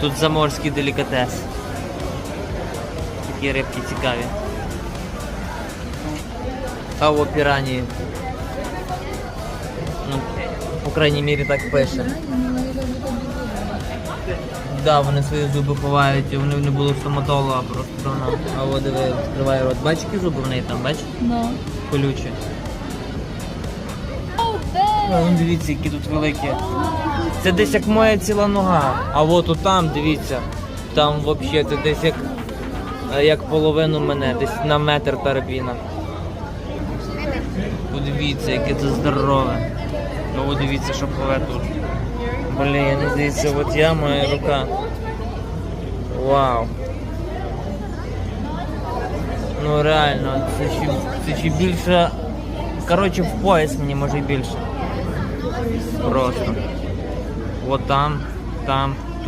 Тут заморський делікатес. Такі рибки цікаві. А о пірані. Ну, по крайній мірі так пише. Да, вони свої зуби ховають, вони не були стоматолога просто давно. А от диви, відкриває рот. Бачиш, які зуби в неї там, бачиш? Ну. Колючі. А, ну дивіться, які тут великі. Це десь як моя ціла нога. А от отам, дивіться, там взагалі це десь як, е, як половину мене, десь на метр тарабіна. Подивіться, яке це здорове. Ну дивіться, що пливе тут. Блін, дивіться, от я, моя рука. Вау. Ну реально, це ще, це ще більше. Коротше, в пояс мені може більше. Просто. От там, там,